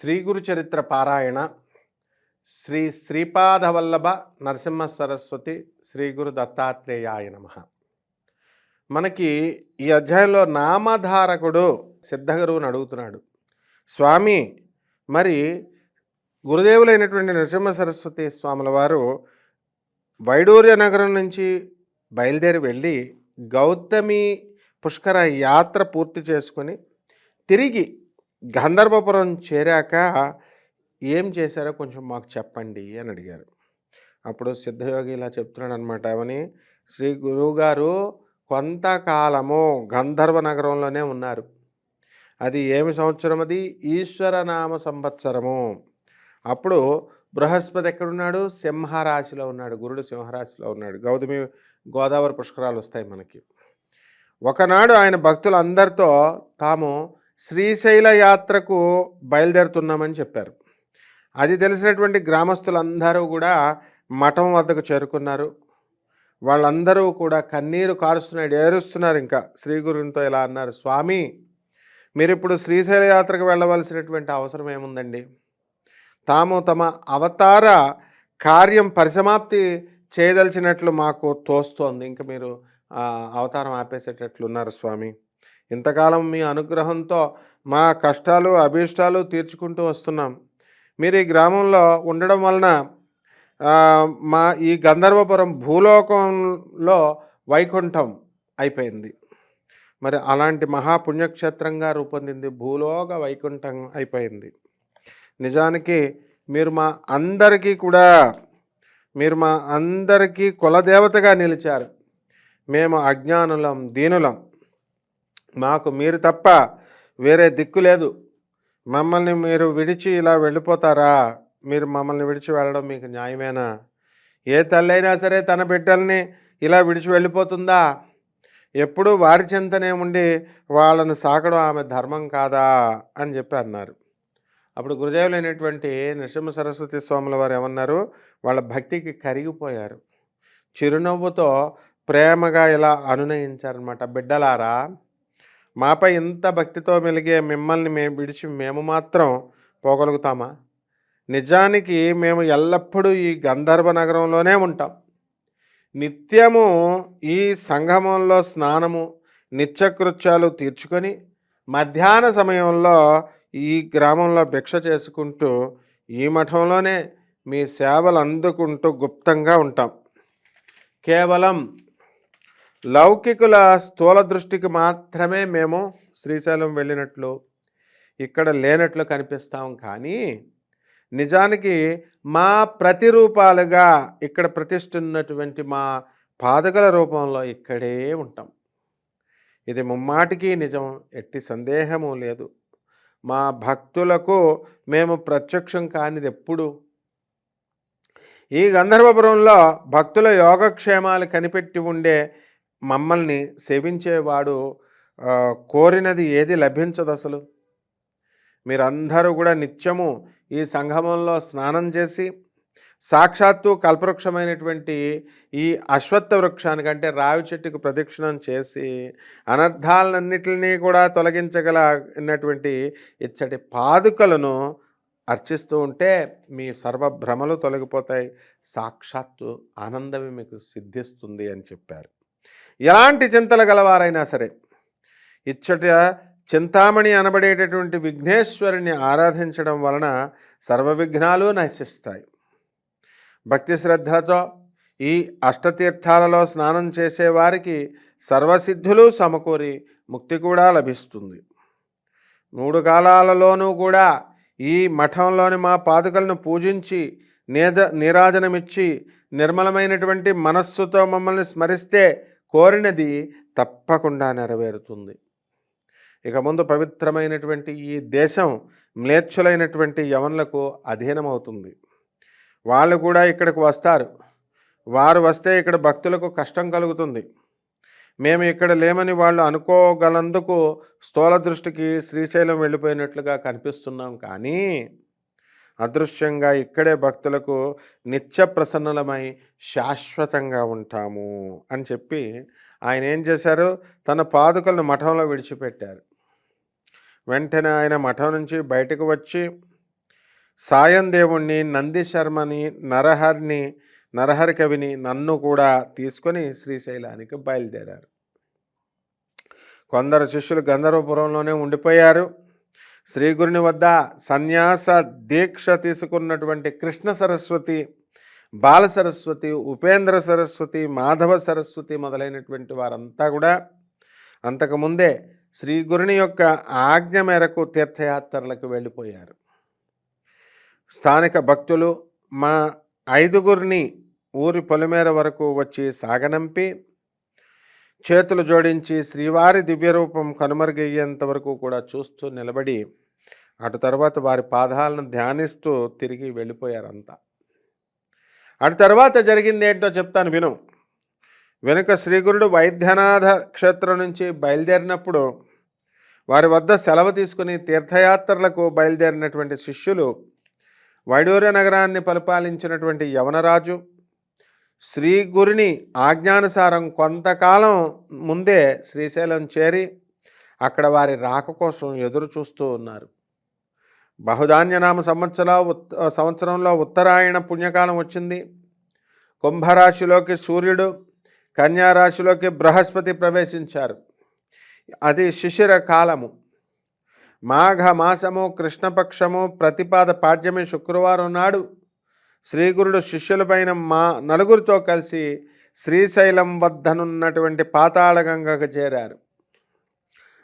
శ్రీ గురు చరిత్ర పారాయణ శ్రీ శ్రీపాదవల్లభ నరసింహ సరస్వతి శ్రీ గురు దత్తాత్రేయాయ నమ. మనకి ఈ అధ్యాయంలో నామధారకుడు సిద్ధగురువుని అడుగుతున్నాడు. స్వామి మరి గురుదేవులైనటువంటి నరసింహ సరస్వతి స్వాముల వారు వైడూర్య నగరం నుంచి బయలుదేరి వెళ్ళి గౌతమి పుష్కర యాత్ర పూర్తి చేసుకొని తిరిగి గంధర్వపురం చేరాక ఏం చేశారో కొంచెం మాకు చెప్పండి అని అడిగారు. అప్పుడు సిద్ధయోగి ఇలా చెప్తున్నాడు అనమాట అవని శ్రీ గురువుగారు కొంతకాలము గంధర్వ నగరంలోనే ఉన్నారు. అది ఏమి సంవత్సరం అది? ఈశ్వరనామ సంవత్సరము. అప్పుడు బృహస్పతి ఎక్కడున్నాడు? సింహరాశిలో ఉన్నాడు. గురుడు సింహరాశిలో ఉన్నాడు. గౌతమి గోదావరి పుష్కరాలు వస్తాయి మనకి. ఒకనాడు ఆయన భక్తులందరితో తాము శ్రీశైల యాత్రకు బయలుదేరుతున్నామని చెప్పారు. అది తెలిసినటువంటి గ్రామస్తులందరూ కూడా మఠం వద్దకు చేరుకున్నారు. వాళ్ళందరూ కూడా కన్నీరు కారుస్తున్నాడు ఏరుస్తున్నారు ఇంకా. శ్రీ గురునితో ఇలా అన్నారు స్వామి మీరు ఇప్పుడు శ్రీశైల యాత్రకు వెళ్ళవలసినటువంటి అవసరం ఏముందండి? తాము తమ అవతార కార్యం పరిసమాప్తి చేయదలిచినట్లు మాకు తోస్తోంది. ఇంకా మీరు అవతారం ఆపేసేటట్లున్నారు స్వామి. ఇంతకాలం మీ అనుగ్రహంతో మా కష్టాలు అభీష్టాలు తీర్చుకుంటూ వస్తున్నాం. మీరు ఈ గ్రామంలో ఉండడం వలన మా ఈ గంధర్వపురం భూలోకంలో వైకుంఠం అయిపోయింది. మరి అలాంటి మహాపుణ్యక్షేత్రంగా రూపొందింది భూలోక వైకుంఠం అయిపోయింది. నిజానికి మీరు మా అందరికీ కూడా మీరు మా అందరికీ కులదేవతగా నిలిచారు. మేము అజ్ఞానులం దీనులం. మాకు మీరు తప్ప వేరే దిక్కు లేదు. మమ్మల్ని మీరు విడిచి ఇలా వెళ్ళిపోతారా? మీరు మమ్మల్ని విడిచి వెళ్ళడం మీకు న్యాయమేనా? ఏ తల్లైనా సరే తన బిడ్డల్ని ఇలా విడిచి వెళ్ళిపోతుందా? ఎప్పుడూ వారి చింతనే ఉండి వాళ్ళను సాకడం ఆమె ధర్మం కాదా? అని చెప్పి అన్నారు. అప్పుడు గురుదేవులైనటువంటి నృసింహ సరస్వతి స్వాముల వారు ఏమన్నారు? వాళ్ళ భక్తికి కరిగిపోయారు. చిరునవ్వుతో ప్రేమగా ఇలా అనునయించారనమాట బిడ్డలారా మాపై ఇంత భక్తితో మెలిగే మిమ్మల్ని మేము విడిచి మేము మాత్రం పోగలుగుతామా? నిజానికి మేము ఎల్లప్పుడూ ఈ గంధర్వ నగరంలోనే ఉంటాం. నిత్యము ఈ సంగమంలో స్నానము నిత్యకృత్యాలు తీర్చుకొని మధ్యాహ్న సమయంలో ఈ గ్రామంలో భిక్ష చేసుకుంటూ ఈ మఠంలోనే మీ సేవలు అందుకుంటూ గుప్తంగా ఉంటాం. కేవలం లౌకికుల స్థూల దృష్టికి మాత్రమే మేము శ్రీశైలం వెళ్ళినట్లు ఇక్కడ లేనట్లు కనిపిస్తాం కానీ నిజానికి మా ప్రతిరూపాలుగా ఇక్కడ ప్రతిష్ఠున్నటువంటి మా పాదకల రూపంలో ఇక్కడే ఉంటాం. ఇది ముమ్మాటికి నిజం ఎట్టి సందేహము లేదు. మా భక్తులకు మేము ప్రత్యక్షం కానిది ఎప్పుడు. ఈ గంధర్వపురంలో భక్తుల యోగక్షేమాలు కనిపెట్టి ఉండే మమ్మల్ని సేవించేవాడు కోరినది ఏది లభించదు అసలు? మీరందరూ కూడా నిత్యము ఈ సంగమంలో స్నానం చేసి సాక్షాత్తు కల్పవృక్షమైనటువంటి ఈ అశ్వత్థ వృక్షానికంటే రావి చెట్టుకు ప్రదక్షిణం చేసి అనర్థాలన్నిటినీ కూడా తొలగించగలనటువంటి ఇచ్చటి పాదుకలను అర్చిస్తూ ఉంటే మీ సర్వభ్రమలు తొలగిపోతాయి. సాక్షాత్తు ఆనందమే మీకు సిద్ధిస్తుంది అని చెప్పారు. ఎలాంటి చింతలు గలవారైనా సరే ఇచ్చట చింతామణి అనబడేటటువంటి విఘ్నేశ్వరుని ఆరాధించడం వలన సర్వ విఘ్నాలు నశిస్తాయి. భక్తి శ్రద్ధలతో ఈ అష్టతీర్థాలలో స్నానం చేసేవారికి సర్వసిద్ధులు సమకూరి ముక్తి కూడా లభిస్తుంది. మూడు కాలాలలోనూ కూడా ఈ మఠంలోని మా పాదుకలను పూజించి నేద నీరాజనమిచ్చి నిర్మలమైనటువంటి మనస్సుతో మమ్మల్ని స్మరిస్తే కోరినది తప్పకుండా నెరవేరుతుంది. ఇక ముందు పవిత్రమైనటువంటి ఈ దేశం మ్లేచ్చులైనటువంటి యవనులకు అధీనమవుతుంది. వాళ్ళు కూడా ఇక్కడికి వస్తారు. వారు వస్తే ఇక్కడ భక్తులకు కష్టం కలుగుతుంది. మేము ఇక్కడ లేమని వాళ్ళు అనుకోగలందుకు స్థూల దృష్టికి శ్రీశైలం వెళ్ళిపోయినట్లుగా కనిపిస్తున్నాం కానీ అదృశ్యంగా ఇక్కడే భక్తులకు నిత్య ప్రసన్నలమై శాశ్వతంగా ఉంటాము అని చెప్పి ఆయన ఏం చేశారు? తన పాదుకలను మఠంలో విడిచిపెట్టారు. వెంటనే ఆయన మఠం నుంచి బయటకు వచ్చి సాయం దేవుణ్ణి నంది శర్మని నరహరిని నరహరి కవిని నన్ను కూడా తీసుకొని శ్రీశైలానికి బయలుదేరారు. కొందరు శిష్యులు గంధర్వపురంలోనే ఉండిపోయారు. శ్రీగురుని వద్ద సన్యాస దీక్ష తీసుకున్నటువంటి కృష్ణ సరస్వతి బాల సరస్వతి ఉపేంద్ర సరస్వతి మాధవ సరస్వతి మొదలైనటువంటి వారంతా కూడా అంతకుముందే శ్రీ గురుని యొక్క ఆజ్ఞ మేరకు తీర్థయాత్రలకు వెళ్ళిపోయారు. స్థానిక భక్తులు మా ఐదుగురిని ఊరి పొలిమేర వరకు వచ్చి సాగనంపి చేతులు జోడించి శ్రీవారి దివ్యరూపం కనుమరుగయ్యేంత వరకు కూడా చూస్తూ నిలబడి అటు తర్వాత వారి పాదాలను ధ్యానిస్తూ తిరిగి వెళ్ళిపోయారంతా. అటు తర్వాత జరిగింది ఏంటో చెప్తాను విను. వెనుక శ్రీగురుడు వైద్యనాథ క్షేత్రం నుంచి బయలుదేరినప్పుడు వారి వద్ద సెలవు తీసుకుని తీర్థయాత్రలకు బయలుదేరినటువంటి శిష్యులు వైడూర్య నగరాన్ని పరిపాలించినటువంటి యవనరాజు శ్రీ గురిని ఆజ్ఞానుసారం కొంతకాలం ముందే శ్రీశైలం చేరి అక్కడ వారి రాక కోసం ఎదురు చూస్తూ ఉన్నారు. బహుధాన్యనామ సంవత్సర సంవత్సరంలో ఉత్తరాయణ పుణ్యకాలం వచ్చింది. కుంభరాశిలోకి సూర్యుడు కన్యారాశిలోకి బృహస్పతి ప్రవేశించారు. అది శిశిర కాలము. మాఘ మాసము కృష్ణపక్షము ప్రతిపాద పాడ్యమి శుక్రవారం నాడు శ్రీగురుడు శిష్యులపైన మా నలుగురితో కలిసి శ్రీశైలం వద్దనున్నటువంటి పాతాళగంగకు చేరారు.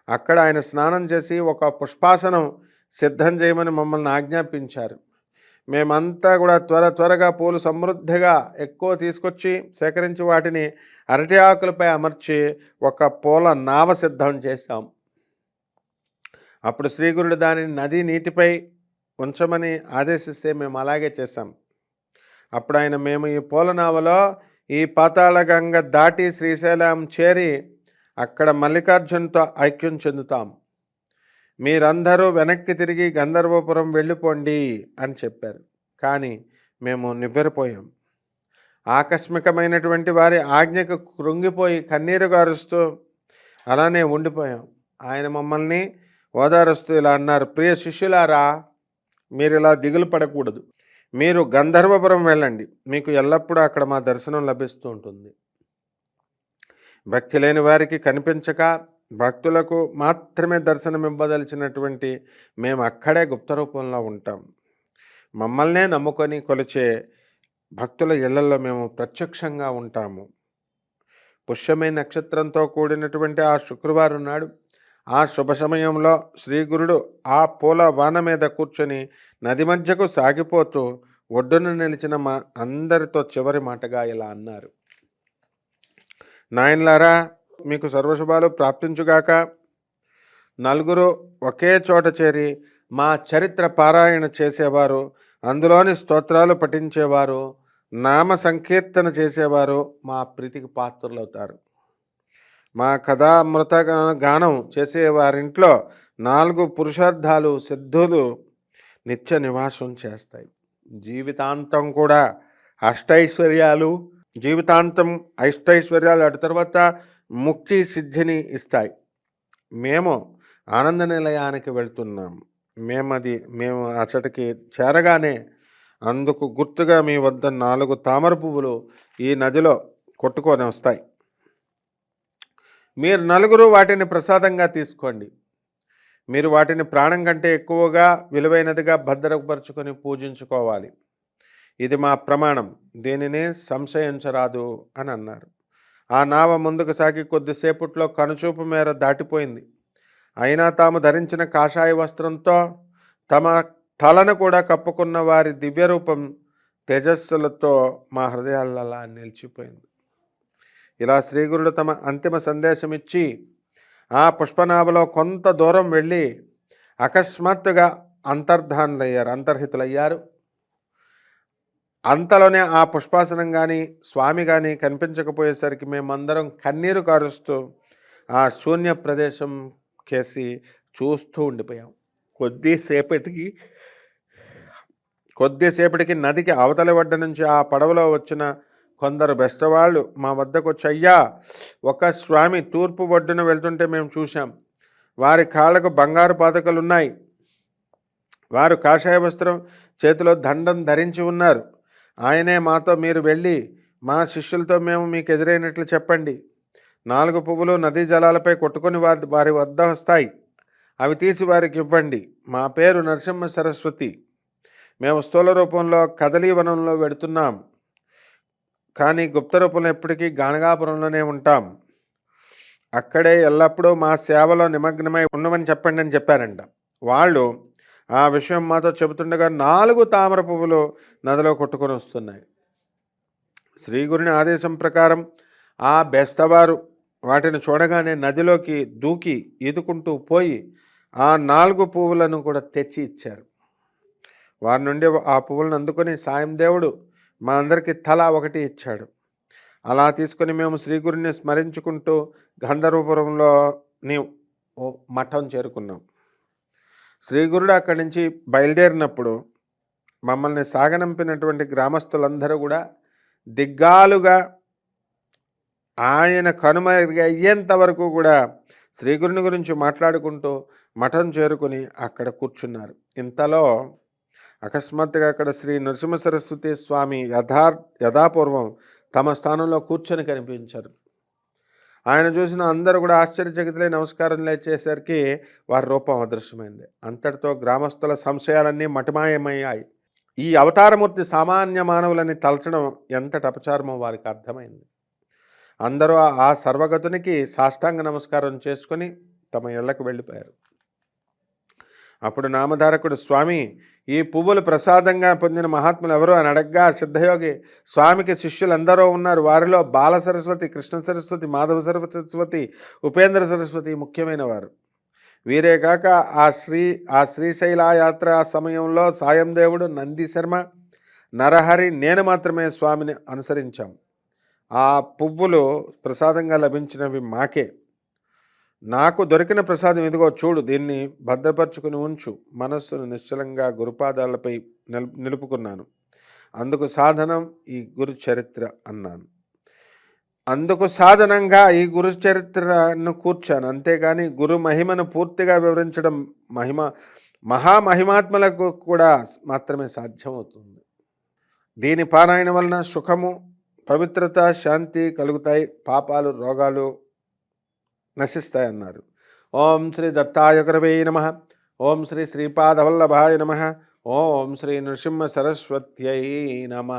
అక్కడ ఆయన స్నానం చేసి ఒక పుష్పాసనం సిద్ధం చేయమని మమ్మల్ని ఆజ్ఞాపించారు. మేమంతా కూడా త్వర త్వరగా పూలు సమృద్ధిగా ఎక్కువ తీసుకొచ్చి సేకరించి వాటిని అరటి ఆకులపై అమర్చి ఒక పూల నావ సిద్ధం చేశాం. అప్పుడు శ్రీగురుడు దానిని నది నీటిపై ఉంచమని ఆదేశిస్తే మేము అలాగే చేశాం. అప్పుడు ఆయన మేము ఈ పోలనావలో ఈ పాతాళగంగ దాటి శ్రీశైలం చేరి అక్కడ మల్లికార్జున్తో ఐక్యం చెందుతాం. మీరందరూ వెనక్కి తిరిగి గంధర్వపురం వెళ్ళిపోండి అని చెప్పారు. కానీ మేము నివ్వెరపోయాం. ఆకస్మికమైనటువంటి వారి ఆజ్ఞకు కృంగిపోయి కన్నీరు గారుస్తూ అలానే ఉండిపోయాం. ఆయన మమ్మల్ని ఓదారుస్తూ ఇలా అన్నారు ప్రియ శిష్యులారా మీరు ఇలా దిగులు పడకూడదు. మీరు గంధర్వపురం వెళ్ళండి. మీకు ఎల్లప్పుడూ అక్కడ మా దర్శనం లభిస్తూ ఉంటుంది. భక్తి లేని వారికి కనిపించక భక్తులకు మాత్రమే దర్శనం ఇవ్వదలిచినటువంటి మేము అక్కడే గుప్త రూపంలో ఉంటాం. మమ్మల్నే నమ్ముకొని కొలిచే భక్తుల ఇళ్ళలో మేము ప్రత్యక్షంగా ఉంటాము. పుష్యమే నక్షత్రంతో కూడినటువంటి ఆ శుక్రవారం నాడు ఆ శుభ సమయంలో శ్రీగురుడు ఆ పూల వాన మీద కూర్చొని నది మధ్యకు సాగిపోతూ ఒడ్డున నిలిచిన మా అందరితో చివరి మాటగా ఇలా అన్నారు. నాయన్లారా మీకు సర్వశుభాలు ప్రాప్తించుగాక. నలుగురు ఒకే చోట చేరి మా చరిత్ర పారాయణ చేసేవారు అందులోని స్తోత్రాలు పఠించేవారు నామ సంకీర్తన చేసేవారు మా ప్రీతికి పాత్రలవుతారు. మా కథామృత గానం చేసే వారింట్లో నాలుగు పురుషార్థాలు సిద్ధులు నిత్య నివాసం చేస్తాయి. జీవితాంతం కూడా అష్టైశ్వర్యాలు జీవితాంతం అష్టైశ్వర్యాలు అటు తర్వాత ముక్తి సిద్ధిని ఇస్తాయి. మేము ఆనంద నిలయానికి వెళ్తున్నాం. మేమది మేము అచ్చటికి చేరగానే అందుకు గుర్తుగా మీ వద్ద నాలుగు తామర పువ్వులు ఈ నదిలో కొట్టుకొని వస్తాయి. మీరు నలుగురు వాటిని ప్రసాదంగా తీసుకోండి. మీరు వాటిని ప్రాణం కంటే ఎక్కువగా విలువైనదిగా భద్రపరుచుకొని పూజించుకోవాలి. ఇది మా ప్రమాణం. దీనిని సంశయించరాదు అని అన్నారు. ఆ నావ ముందుకు సాగి కొద్దిసేపట్లో కనుచూపు మేర దాటిపోయింది. అయినా తాము ధరించిన కాషాయ వస్త్రంతో తమ తలను కూడా కప్పుకున్న వారి దివ్యరూపం తేజస్సులతో మా హృదయాలలో నిలిచిపోయింది. ఇలా శ్రీగురుడు తమ అంతిమ సందేశం ఇచ్చి ఆ పుష్పనాభలో కొంత దూరం వెళ్ళి అకస్మాత్తుగా అంతర్ధానులయ్యారు అంతర్హితులయ్యారు. అంతలోనే ఆ పుష్పాసనం కానీ స్వామి కానీ కనిపించకపోయేసరికి మేమందరం కన్నీరు కారుస్తూ ఆ శూన్య ప్రదేశం కేసి చూస్తూ ఉండిపోయాం. కొద్దిసేపటికి కొద్దిసేపటికి నదికి అవతలి వడ్డ నుంచి ఆ పడవలో వచ్చిన కొందరు బెస్తవాళ్ళు మా వద్దకు వచ్చి అయ్యా ఒక స్వామి తూర్పు ఒడ్డున వెళ్తుంటే మేము చూసాం వారి కాళ్ళకు బంగారు పాతకలు ఉన్నాయి వారు కాషాయ వస్త్రం చేతిలో దండం ధరించి ఉన్నారు. ఆయనే మాతో మీరు వెళ్ళి మా శిష్యులతో మేము మీకు ఎదురైనట్లు చెప్పండి. నాలుగు పువ్వులు నదీ జలాలపై కొట్టుకొని వారి వారి వద్ద వస్తాయి. అవి తీసి వారికి ఇవ్వండి. మా పేరు నరసింహ సరస్వతి. మేము స్థూల రూపంలో కదలీవనంలో వెడుతున్నాం. కానీ గుప్త రూపంలో ఎప్పటికీ గాణగాపురంలోనే ఉంటాం. అక్కడే ఎల్లప్పుడూ మా సేవలో నిమగ్నమై ఉండమని చెప్పండి అని చెప్పారంట. వాళ్ళు ఆ విషయం మాతో చెబుతుండగా నాలుగు తామర పువ్వులు నదిలో కొట్టుకొని వస్తున్నాయి. శ్రీగురుని ఆదేశం ప్రకారం ఆ బెస్తవారు వాటిని చూడగానే నదిలోకి దూకి ఈదుకుంటూ పోయి ఆ నాలుగు పువ్వులను కూడా తెచ్చి ఇచ్చారు. వారి నుండి ఆ పువ్వులను అందుకొని సాయం దేవుడు మా అందరికీ తల ఒకటి ఇచ్చాడు. అలా తీసుకొని మేము శ్రీగురిని స్మరించుకుంటూ గంధర్వపురంలోని ఓ మఠం చేరుకున్నాం. శ్రీగురుడు అక్కడి నుంచి బయలుదేరినప్పుడు మమ్మల్ని సాగనంపినటువంటి గ్రామస్తులందరూ కూడా దిగ్గాలుగా ఆయన కనుమరుగు అయ్యేంత వరకు కూడా శ్రీగురుని గురించి మాట్లాడుకుంటూ మఠం చేరుకుని అక్కడ కూర్చున్నారు. ఇంతలో అకస్మాత్తుగా అక్కడ శ్రీ నరసింహ సరస్వతి స్వామి యథా యథాపూర్వం తమ స్థానంలో కూర్చొని కనిపించారు. ఆయన చూసిన అందరూ కూడా ఆశ్చర్యచకితులై నమస్కారం లేచేసరికి వారి రూపం అదృశ్యమైంది. అంతటితో గ్రామస్తుల సంశయాలన్నీ మటిమాయమయ్యాయి. ఈ అవతారమూర్తి సామాన్య మానవులని తలచడం ఎంతటి అపచారమో వారికి అర్థమైంది. అందరూ ఆ సర్వగతునికి సాష్టాంగ నమస్కారం చేసుకొని తమ ఇళ్ళకు వెళ్ళిపోయారు. అప్పుడు నామధారకుడు స్వామి ఈ పువ్వులు ప్రసాదంగా పొందిన మహాత్ములు ఎవరు అని అడగ్గా సిద్ధయోగి స్వామికి శిష్యులందరూ ఉన్నారు. వారిలో బాల సరస్వతి కృష్ణ సరస్వతి మాధవ సరస్వతి ఉపేంద్ర సరస్వతి ముఖ్యమైన వారు. వీరే కాక ఆ శ్రీ ఆ శ్రీశైల యాత్ర సమయంలో సాయం దేవుడు నంది శర్మ నరహరి నేను మాత్రమే స్వామిని అనుసరించాం. ఆ పువ్వులు ప్రసాదంగా లభించినవి మాకే. నాకు దొరికిన ప్రసాదం ఇదిగో చూడు దీన్ని భద్రపరుచుకుని ఉంచు. మనస్సును నిశ్చలంగా గురుపాదాలపై నిలుపుకున్నాను. అందుకు సాధనం ఈ గురు చరిత్ర అన్నాను. అందుకు సాధనంగా ఈ గురు చరిత్రను కూర్చాను. అంతేగాని గురు మహిమను పూర్తిగా వివరించడం మహిమ మహామహిమాత్మలకు కూడా మాత్రమే సాధ్యమవుతుంది. దీని పారాయణ వలన సుఖము పవిత్రత శాంతి కలుగుతాయి. పాపాలు రోగాలు నశిస్తాయన్నారు. ఓం శ్రీ దత్తాయ గురవే నమ. ఓం శ్రీ శ్రీపాదవల్లభాయ నమ. ఓం శ్రీ నృసింహ సరస్వత్యై నమ.